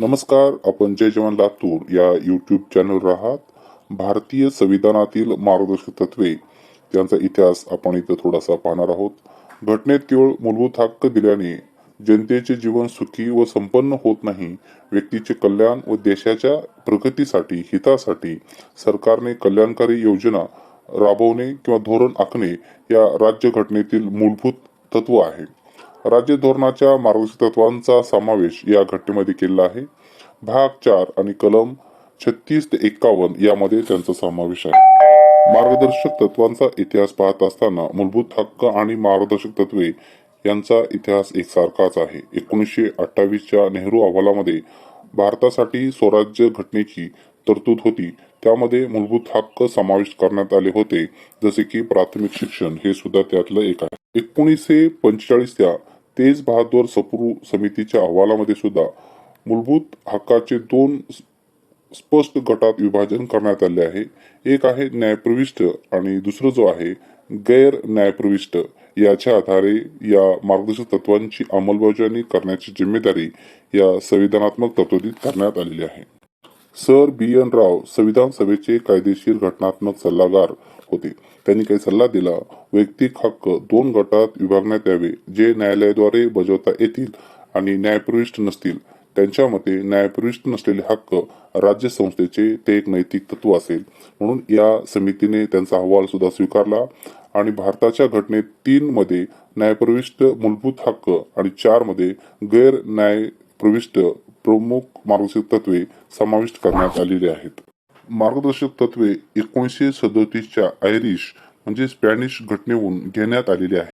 नमस्कार आपण जय जवान लातूर या यूट्यूब चॅनलवर आहात भारतीय संविधानातील मार्गदर्शक तत्वे त्यांचा इतिहास आपण इथं थोडासा पाहणार आहोत. घटनेत केवळ मूलभूत हक्क दिल्याने जनतेचे जीवन सुखी व संपन्न होत नाही. व्यक्तीचे कल्याण व देशाच्या प्रगतीसाठी हितासाठी सरकारने कल्याणकारी योजना राबवणे किंवा धोरण आखणे या राज्य घटनेतील मूलभूत तत्व आहे. राज्य धोरणाच्या मार्गदर्शक तत्वांचा समावेश या घटनेमध्ये केलेला आहे. भाग चार आणि कलम छत्तीस ते एकावन्न यामध्ये त्यांचा समावेश आहे. मार्गदर्शक तत्वांचा इतिहास पाहत असताना मूलभूत हक्क आणि मार्गदर्शक तत्वे यांचा इतिहास एकसारखाच आहे. एकोणीसशे अठ्ठावीसच्या नेहरू अहवालामध्ये भारतासाठी स्वराज्य घटनेची तरतूद होती. त्यामध्ये मूलभूत हक्क समाविष्ट करण्यात आले होते. जसे की प्राथमिक शिक्षण हे सुद्धा त्यातलं एक आहे. एकोणीसशे पंचेचाळीसच्या तेज बहादूर सप्रू समितीच्या अहवालामध्ये सुद्धा मूलभूत हक्काचे दोन स्पष्ट गटात विभाजन करण्यात आले आहे. एक आहे न्यायप्रविष्ट आणि दुसरं जो आहे गैर न्यायप्रविष्ट. याच्या आधारे या मार्गदर्शक तत्वांची अंमलबजावणी करण्याची जिम्मेदारी या संविधानात्मक तरतुदीत करण्यात आलेली आहे. सर बी एन राव संविधान सभेचे कायदेशीर घटनात्मक सल्लागार होते. त्यांनी काही सल्ला दिला. वैयक्तिक हक्क दोन गटात विभागण्यात यावे जे न्यायालयाद्वारे बजावता येतील आणि न्यायप्रविष्ट नसतील. त्यांच्या मते न्यायप्रविष्ट नसलेले हक्क राज्य संस्थेचे ते एक नैतिक तत्व असेल. म्हणून या समितीने त्यांचा अहवाल सुद्धा स्वीकारला आणि भारताच्या घटनेत तीन मध्ये न्यायप्रविष्ट मूलभूत हक्क आणि चारमध्ये गैर न्यायप्रविष्ट प्रमुख मार्गदर्शक तत्वे समाविष्ट करण्यात आलेली आहेत. मार्गदर्शक तत्वे एकोणीसशे सदोतीसच्या आयरिश म्हणजे स्पॅनिश घटनेहून घेण्यात आलेली आहे